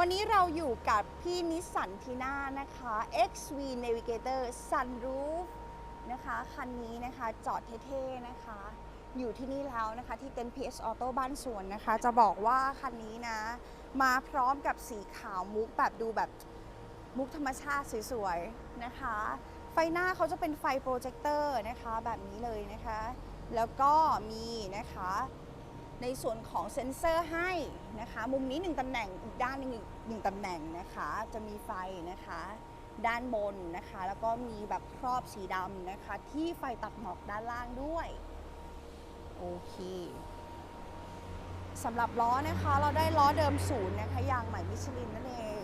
วันนี้เราอยู่กับพี่นิสสันทีน่านะคะ XV Navigator Sunroof นะคะ คันนี้นะคะจอดเท่ๆนะคะ อยู่ที่นี่แล้วนะคะ ที่เต็นท์ PS Auto บ้านสวนนะคะ จะบอกว่าคันนี้นะ มาพร้อมกับสีขาวมุกแบบดูแบบมุกธรรมชาติสวยๆนะคะ ไฟหน้าเขาจะเป็นไฟโปรเจคเตอร์นะคะแบบนี้เลยนะคะ แล้วก็มีนะคะ ในส่วนของเซ็นเซอร์ให้นะคะ มุมนี้ 1ตำแหน่งอีกด้านหนึงอีกหนึ่งตำแหน่งนะคะ จะมีไฟนะคะ ด้านบนนะคะ แล้วก็มีแบบครอบสีดำนะคะ ที่ไฟตัดหมอกด้านล่างด้วยโอเคสำหรับล้อนะคะ เราได้ล้อเดิมศูนย์นะคะยางใหม่มิชลินนั่นเอง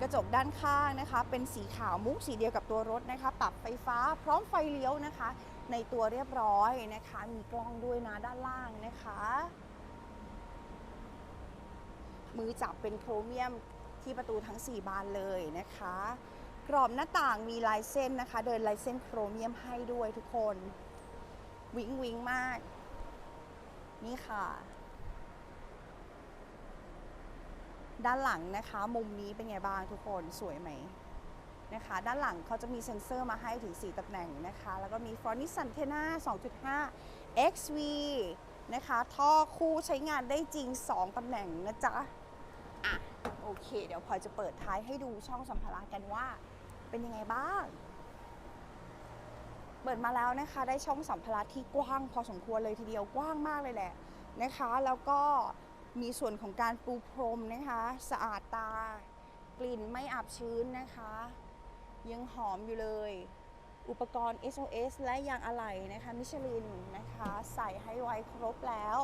กระจกด้านข้างนะคะ เป็นสีขาวมุกสีเดียวกับตัวรถนะคะปรับไฟฟ้าพร้อมไฟเลี้ยวนะคะ ในตัวเรียบร้อยนะคะ มีกล้องด้วยนะด้านล่างนะคะ มือจับเป็นโครเมียมที่ประตูทั้ง 4 บานเลยนะคะ กรอบหน้าต่างมีลายเส้นนะคะ เดินลายเส้นโครเมียมให้ด้วยทุกคน วิงวิงมาก นี่ค่ะ ด้านหลังนะคะ มุมนี้เป็นไงบ้างทุกคนสวยไหมนะคะ ด้านหลังเขาจะมีเซ็นเซอร์มาให้ถึง 4ตำแหน่งนะคะ แล้วก็มี f r o n t i s a n t e n n a 2.5 XV นะคะ ท่อคู่ใช้งานได้จริง 2ตำแหน่งนะจ๊ะ อะโอเค เดี๋ยวพลอยจะเปิดท้ายให้ดูช่องสัมภาระกันว่า เป็นยังไงบ้าง เปิดมาแล้วนะคะ ได้ช่องสัมภาระที่กว้าง พอสมควรเลยทีเดียวกว้างมากเลยแหละนะคะ แล้วก็มีส่วนของการปูพรมนะคะ สะอาดตา กลิ่นไม่อับชื้นนะคะ ยังหอมอยู่เลย อุปกรณ์ SOS และยางอะไหล่นะคะมิชลินนะคะใส่ให้ไว้ครบแล้ว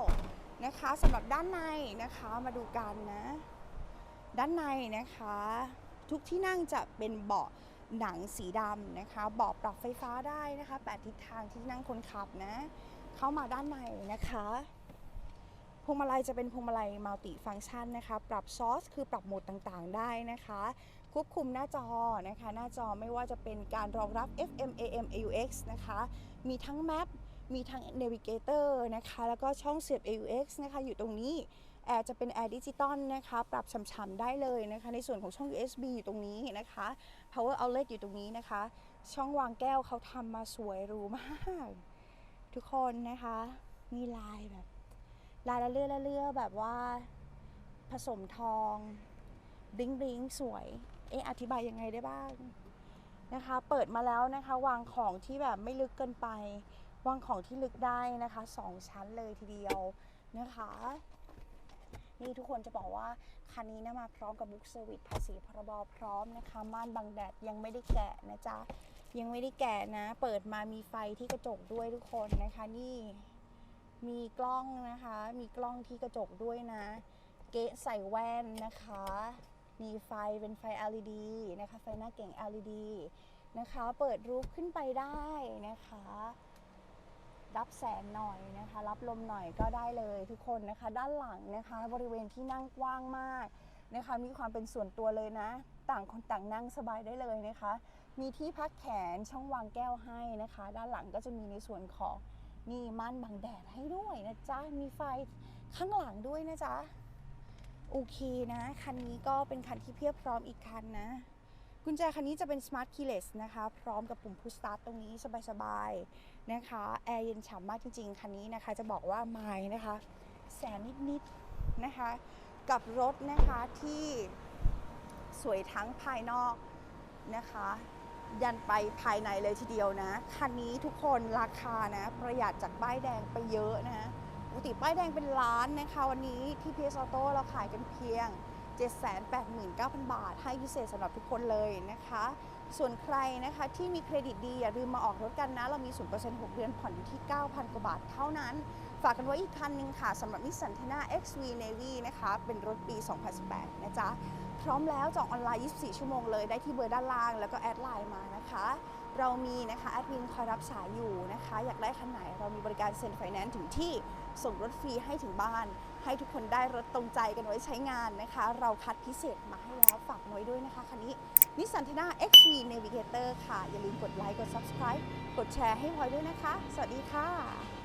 นะคะสำหรับด้านในนะคะมาดูกันนะ ด้านในนะคะ ทุกที่นั่งจะเป็นเบาะหนังสีดำนะคะเบาะปรับไฟฟ้าได้นะคะแปดทิศทางที่นั่งคนขับนะ เข้ามาด้านในนะคะพวงมาลัยจะเป็นพวงมาลัยมัลติฟัง c t ชันนะคะ ปรับซอสคือปรับโหมดต่างๆ ได้นะคะ ควบคุมหน้าจอนะคะ หน้าจอไม่ว่าจะเป็นการรองรับ FM AM AUX นะคะ มีทั้ง Map มีทั้ง Navigator นะคะ แล้วก็ช่องเสียบ AUX นะคะ อยู่ตรงนี้ แอร์จะเป็นแอร์ดิจิตอลนะคะ ปรับฉ่ำๆได้เลยนะคะ ในส่วนของช่อง USB อยู่ตรงนี้นะคะ Power Outlet อยู่ตรงนี้นะคะ ช่องวางแก้วเขาทำมาสวยรูมาก ทุกคนนะคะ มีลายแบบ ลายละเลือละเลือแบบว่าผสมทองบลิงบลิงสวย เอะอธิบายยังไงได้บ้างนะคะ เปิดมาแล้วนะคะ วางของที่แบบไม่ลึกเกินไป วางของที่ลึกได้นะคะสองชั้นเลยทีเดียวนะคะ นี่ทุกคนจะบอกว่าคันนี้นะมาพร้อมกับบุ๊กเซอร์วิสภาษีพรบพร้อมนะคะ ม่านบังแดดยังไม่ได้แกะนะจ๊ะ ยังไม่ได้แกะนะ เปิดมามีไฟที่กระจกด้วยทุกคนนะคะนี่มีกล้องนะคะ มีกล้องที่กระจกด้วยนะ เกะใส่แว่นนะคะ มีไฟเป็นไฟ LED นะคะ ไฟหน้าเก่ง LED นะคะ เปิดรูปขึ้นไปได้นะคะ รับแสงหน่อยนะคะ รับลมหน่อยก็ได้เลยทุกคนนะคะ ด้านหลังนะคะ บริเวณที่นั่งกว้างมากนะคะ มีความเป็นส่วนตัวเลยนะ ต่างคนต่างนั่งสบายได้เลยนะคะ มีที่พักแขนช่องวางแก้วให้นะคะ ด้านหลังก็จะมีในส่วนของนี่ม่านบังแดดให้ด้วยนะจ๊ะ มีไฟข้างหลังด้วยนะจ๊ะ โอเคนะ คันนี้ก็เป็นคันที่เพียบพร้อมอีกคันนะ กุญแจคันนี้จะเป็น Smart Keyless นะคะ พร้อมกับปุ่ม Push Start ตรงนี้สบายๆนะคะแอร์เย็นฉ่ำมากจริงๆ คันนี้นะคะจะบอกว่าไม้นะคะแสนนิดๆนะคะ กับรถนะคะที่สวยทั้งภายนอกนะคะ ยันไปภายในเลยทีเดียวนะ คันนี้ทุกคนราคานะ ประหยัดจากป้ายแดงไปเยอะนะปกติป้ายแดงเป็นล้านนะคะ วันนี้ที่ PS Auto เราขายกันเพียง 789,000 บาท ให้พิเศษสำหรับทุกคนเลยนะคะ ส่วนใครนะคะที่มีเครดิตดีอย่าลืมมาออกรถกันนะ เรามี 0% 6 เดือนผ่อนอยู่ที่ 9,000 กว่าบาทเท่านั้น ฝากกันไว้อีกคันหนึงค่ะสำหรับนิสสันเทน่า XV Navy นะคะ เป็นรถปี 2018 นะจ๊ะ พร้อมแล้วจองออนไลน์ 24 ชั่วโมงเลยได้ที่เบอร์ด้านล่าง แล้วก็แอดไลน์มานะคะ เรามีนะคะแอดมินคอยรับสายอยู่นะคะ อยากได้คันไหนเรามีบริการเซ็นไฟแนนซ์ถึงที่ส่งรถฟรีให้ถึงบ้าน ให้ทุกคนได้รถตรงใจกันไว้ใช้งานนะคะ เราคัดพิเศษมาให้แล้วฝากไว้ด้วยนะคะคันนี้นิสสันเทน่า XV Navigator ค่ะ อย่าลืมกดไลค์กด Subscribe กดแชร์ให้พลอยด้วยนะคะ สวัสดีค่ะ